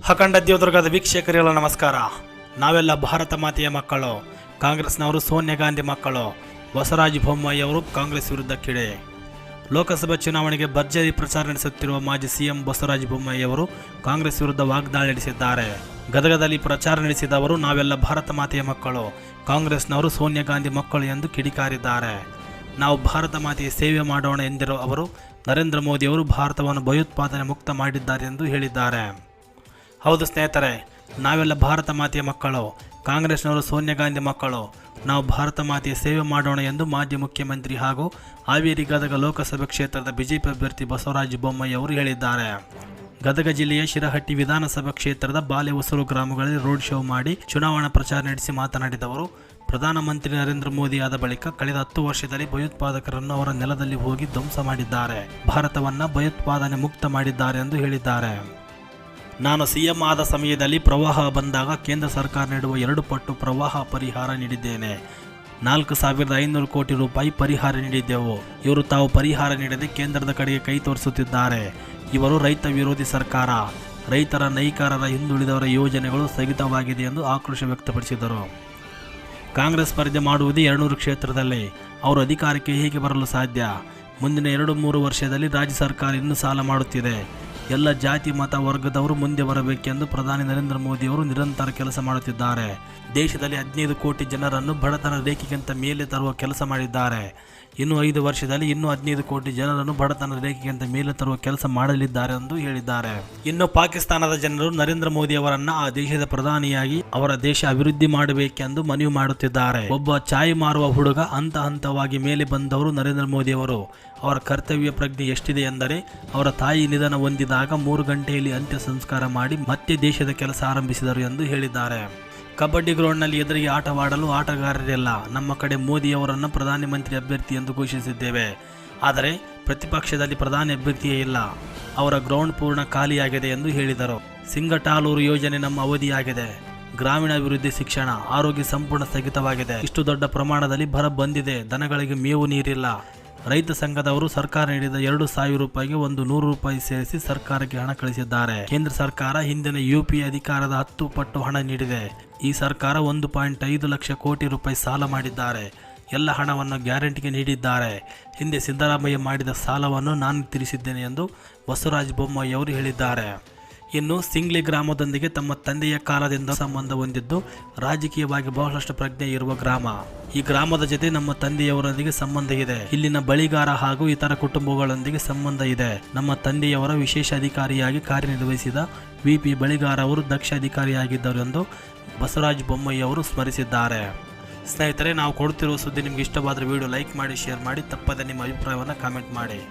ಅಖಂಡ ದೇವದುರ್ಗದ ವೀಕ್ಷಕರಿಗೆಲ್ಲ ನಮಸ್ಕಾರ. ನಾವೆಲ್ಲ ಭಾರತ ಮಾತೆಯ ಮಕ್ಕಳು, ಕಾಂಗ್ರೆಸ್ನವರು ಸೋನಿಯಾ ಗಾಂಧಿ ಮಕ್ಕಳು, ಬಸವರಾಜ ಬೊಮ್ಮಾಯಿ ಅವರು ಕಾಂಗ್ರೆಸ್ ವಿರುದ್ಧ ಕಿಡೆ ಲೋಕಸಭಾ ಚುನಾವಣೆಗೆ ಭರ್ಜರಿ ಪ್ರಚಾರ ನಡೆಸುತ್ತಿರುವ ಮಾಜಿ ಸಿಎಂ ಬಸವರಾಜ ಬೊಮ್ಮಾಯಿ ಅವರು ಕಾಂಗ್ರೆಸ್ ವಿರುದ್ಧ ವಾಗ್ದಾಳಿ ನಡೆಸಿದ್ದಾರೆ. ಗದಗದಲ್ಲಿ ಪ್ರಚಾರ ನಡೆಸಿದ ಅವರು ನಾವೆಲ್ಲ ಭಾರತ ಮಾತೆಯ ಮಕ್ಕಳು, ಕಾಂಗ್ರೆಸ್ನವರು ಸೋನಿಯಾ ಗಾಂಧಿ ಮಕ್ಕಳು ಎಂದು ಕಿಡಿಕಾರಿದ್ದಾರೆ. ನಾವು ಭಾರತ ಮಾತೆಯ ಸೇವೆ ಮಾಡೋಣ ಎಂದಿರುವ ಅವರು ನರೇಂದ್ರ ಮೋದಿ ಅವರು ಭಾರತವನ್ನು ಭಯೋತ್ಪಾದನೆ ಮುಕ್ತ ಮಾಡಿದ್ದಾರೆ ಎಂದು ಹೇಳಿದ್ದಾರೆ. ಹೌದು ಸ್ನೇಹಿತರೆ, ನಾವೆಲ್ಲ ಭಾರತ ಮಾತೆಯ ಮಕ್ಕಳು, ಕಾಂಗ್ರೆಸ್ನವರು ಸೋನಿಯಾ ಗಾಂಧಿ ಮಕ್ಕಳು. ನಾವು ಭಾರತ ಮಾತೆಯ ಸೇವೆ ಮಾಡೋಣ ಎಂದು ಮಾಜಿ ಮುಖ್ಯಮಂತ್ರಿ ಹಾಗೂ ಹಾವೇರಿ ಗದಗ ಲೋಕಸಭೆ ಕ್ಷೇತ್ರದ ಬಿಜೆಪಿ ಅಭ್ಯರ್ಥಿ ಬಸವರಾಜ ಬೊಮ್ಮಾಯಿ ಅವರು ಹೇಳಿದ್ದಾರೆ. ಗದಗ ಜಿಲ್ಲೆಯ ಶಿರಹಟ್ಟಿ ವಿಧಾನಸಭಾ ಕ್ಷೇತ್ರದ ಬಾಲೆ ಹೊಸೂರು ಗ್ರಾಮಗಳಲ್ಲಿ ರೋಡ್ ಶೋ ಮಾಡಿ ಚುನಾವಣಾ ಪ್ರಚಾರ ನಡೆಸಿ ಮಾತನಾಡಿದವರು ಪ್ರಧಾನಮಂತ್ರಿ ನರೇಂದ್ರ ಮೋದಿ ಆದ ಬಳಿಕ ಕಳೆದ ಹತ್ತು ವರ್ಷದಲ್ಲಿ ಭಯೋತ್ಪಾದಕರನ್ನು ಅವರ ನೆಲದಲ್ಲಿ ಹೋಗಿ ಧ್ವಂಸ ಮಾಡಿದ್ದಾರೆ. ಭಾರತವನ್ನು ಭಯೋತ್ಪಾದನೆ ಮುಕ್ತ ಮಾಡಿದ್ದಾರೆ ಎಂದು ಹೇಳಿದ್ದಾರೆ. ನಾನು ಸಿಎಂ ಆದ ಸಮಯದಲ್ಲಿ ಪ್ರವಾಹ ಬಂದಾಗ ಕೇಂದ್ರ ಸರ್ಕಾರ ನೀಡುವ ಎರಡು ಪಟ್ಟು ಪ್ರವಾಹ ಪರಿಹಾರ ನೀಡಿದ್ದೇನೆ. ನಾಲ್ಕು ಸಾವಿರದ ಐನೂರು ಕೋಟಿ ರೂಪಾಯಿ ಪರಿಹಾರ ನೀಡಿದ್ದೆವು. ಇವರು ತಾವು ಪರಿಹಾರ ನೀಡದೆ ಕೇಂದ್ರದ ಕಡೆಗೆ ಕೈ ತೋರಿಸುತ್ತಿದ್ದಾರೆ. ಇವರು ರೈತ ವಿರೋಧಿ ಸರ್ಕಾರ. ರೈತರ ನೈಕಾರರ ಹಿಂದುಳಿದವರ ಯೋಜನೆಗಳು ಸ್ಥಗಿತವಾಗಿದೆ ಎಂದು ಆಕ್ರೋಶ ವ್ಯಕ್ತಪಡಿಸಿದರು. ಕಾಂಗ್ರೆಸ್ ಸ್ಪರ್ಧೆ ಮಾಡುವುದು ಎರಡುನೂರು ಕ್ಷೇತ್ರದಲ್ಲಿ. ಅವರು ಅಧಿಕಾರಕ್ಕೆ ಹೇಗೆ ಬರಲು ಸಾಧ್ಯ? ಮುಂದಿನ ಎರಡು ಮೂರು ವರ್ಷದಲ್ಲಿ ರಾಜ್ಯ ಸರ್ಕಾರ ಇನ್ನೂ ಸಾಲ ಮಾಡುತ್ತಿದೆ. ಎಲ್ಲ ಜಾತಿ, ಮತ ವರ್ಗದವರು ಮುಂದೆ ಬರಬೇಕೆಂದು ಪ್ರಧಾನಿ ನರೇಂದ್ರ ಮೋದಿ ಅವರು ನಿರಂತರ ಕೆಲಸ ಮಾಡುತ್ತಿದ್ದಾರೆ. ದೇಶದಲ್ಲಿ ಹದಿನೈದು ಕೋಟಿ ಜನರನ್ನು ಬಡತನ ರೇಖೆಗಿಂತ ಮೇಲೆ ತರುವ ಕೆಲಸ ಮಾಡಿದ್ದಾರೆ. ಇನ್ನು ಐದು ವರ್ಷದಲ್ಲಿ ಇನ್ನೂ ಹದಿನೈದು ಕೋಟಿ ಜನರನ್ನು ಬಡತನ ರೇಖೆಗಿಂತ ಮೇಲೆ ತರುವ ಕೆಲಸ ಮಾಡಲಿದ್ದಾರೆ ಎಂದು ಹೇಳಿದ್ದಾರೆ. ಇನ್ನು ಪಾಕಿಸ್ತಾನದ ಜನರು ನರೇಂದ್ರ ಮೋದಿ ಅವರನ್ನು ಆ ದೇಶದ ಪ್ರಧಾನಿಯಾಗಿ ಅವರ ದೇಶ ಅಭಿವೃದ್ಧಿ ಮಾಡಬೇಕೆಂದು ಮನವಿ ಮಾಡುತ್ತಿದ್ದಾರೆ. ಒಬ್ಬ ಚಾಯ್ ಮಾರುವ ಹುಡುಗ ಹಂತ ಹಂತವಾಗಿ ಮೇಲೆ ಬಂದವರು ನರೇಂದ್ರ ಮೋದಿ ಅವರು ಅವರ ಕರ್ತವ್ಯ ಪ್ರಜ್ಞೆ ಎಷ್ಟಿದೆ ಎಂದರೆ ಅವರ ತಾಯಿ ನಿಧನ ಹೊಂದಿದಾಗ ಮೂರು ಗಂಟೆಯಲ್ಲಿ ಅಂತ್ಯ ಸಂಸ್ಕಾರ ಮಾಡಿ ಮತ್ತೆ ದೇಶದ ಕೆಲಸ ಆರಂಭಿಸಿದರು ಎಂದು ಹೇಳಿದ್ದಾರೆ. ಕಬಡ್ಡಿ ಗ್ರೌಂಡ್ನಲ್ಲಿ ಎದುರಿಗೆ ಆಟವಾಡಲು ಆಟಗಾರರಿಲ್ಲ. ನಮ್ಮ ಕಡೆ ಮೋದಿಯವರನ್ನು ಪ್ರಧಾನಿ ಮಂತ್ರಿ ಅಭ್ಯರ್ಥಿ ಎಂದು ಘೋಷಿಸಿದ್ದೇವೆ. ಆದರೆ ಪ್ರತಿಪಕ್ಷದಲ್ಲಿ ಪ್ರಧಾನಿ ಅಭ್ಯರ್ಥಿಯೇ ಇಲ್ಲ. ಅವರ ಗ್ರೌಂಡ್ ಪೂರ್ಣ ಖಾಲಿಯಾಗಿದೆ ಎಂದು ಹೇಳಿದರು. ಸಿಂಗಟಾಲೂರು ಯೋಜನೆ ನಮ್ಮ ಅವಧಿಯಾಗಿದೆ. ಗ್ರಾಮೀಣಾಭಿವೃದ್ಧಿ ಶಿಕ್ಷಣ, ಆರೋಗ್ಯ ಸಂಪೂರ್ಣ ಸ್ಥಗಿತವಾಗಿದೆ. ಇಷ್ಟು ದೊಡ್ಡ ಪ್ರಮಾಣದಲ್ಲಿ ಬರ ಬಂದಿದೆ. ದನಗಳಿಗೆ ಮೇವು ನೀರಿಲ್ಲ. ರೈತ ಸಂಘದವರು ಸರ್ಕಾರ ನೀಡಿದ ಎರಡು ಸಾವಿರ ರೂಪಾಯಿಗೆ ಒಂದು ನೂರು ರೂಪಾಯಿ ಸೇರಿಸಿ ಸರ್ಕಾರಕ್ಕೆ ಹಣ ಕಳಿಸಿದ್ದಾರೆ. ಕೇಂದ್ರ ಸರ್ಕಾರ ಹಿಂದಿನ ಯುಪಿ ಅಧಿಕಾರದ ಹತ್ತು ಪಟ್ಟು ಹಣ ನೀಡಿದೆ. ಈ ಸರ್ಕಾರ ಒಂದು ಪಾಯಿಂಟ್ ಐದು ಲಕ್ಷ ಕೋಟಿ ರೂಪಾಯಿ ಸಾಲ ಮಾಡಿದ್ದಾರೆ. ಎಲ್ಲ ಹಣವನ್ನು ಗ್ಯಾರಂಟಿಗೆ ನೀಡಿದ್ದಾರೆ. ಹಿಂದೆ ಸಿದ್ದರಾಮಯ್ಯ ಮಾಡಿದ ಸಾಲವನ್ನು ನಾನು ತಿಳಿಸಿದ್ದೇನೆ ಎಂದು ಬಸವರಾಜ ಬೊಮ್ಮಾಯಿ ಅವರು ಹೇಳಿದ್ದಾರೆ. ಇನ್ನು ಸಿಂಗ್ಲಿ ಗ್ರಾಮದೊಂದಿಗೆ ತಮ್ಮ ತಂದೆಯ ಕಾಲದಿಂದ ಸಂಬಂಧ ಹೊಂದಿದ್ದು ರಾಜಕೀಯವಾಗಿ ಬಹಳಷ್ಟು ಪ್ರಜ್ಞೆ ಇರುವ ಗ್ರಾಮ. ಈ ಗ್ರಾಮದ ಜೊತೆ ನಮ್ಮ ತಂದೆಯವರೊಂದಿಗೆ ಸಂಬಂಧ ಇದೆ. ಇಲ್ಲಿನ ಬಳಿಗಾರ ಹಾಗೂ ಇತರ ಕುಟುಂಬಗಳೊಂದಿಗೆ ಸಂಬಂಧ ಇದೆ. ನಮ್ಮ ತಂದೆಯವರ ವಿಶೇಷ ಅಧಿಕಾರಿಯಾಗಿ ಕಾರ್ಯನಿರ್ವಹಿಸಿದ ವಿ. ಪಿ. ಬಳಿಗಾರ ಅವರು ದಕ್ಷ ಅಧಿಕಾರಿಯಾಗಿದ್ದರು ಎಂದು ಬಸವರಾಜ ಅವರು ಸ್ಮರಿಸಿದ್ದಾರೆ. ಸ್ನೇಹಿತರೆ, ನಾವು ಕೊಡ್ತಿರುವ ಸುದ್ದಿ ನಿಮ್ಗೆ ಇಷ್ಟವಾದರೆ ವಿಡಿಯೋ ಲೈಕ್ ಮಾಡಿ ಶೇರ್ ಮಾಡಿ, ತಪ್ಪದೆ ನಿಮ್ಮ ಅಭಿಪ್ರಾಯವನ್ನು ಕಾಮೆಂಟ್ ಮಾಡಿ.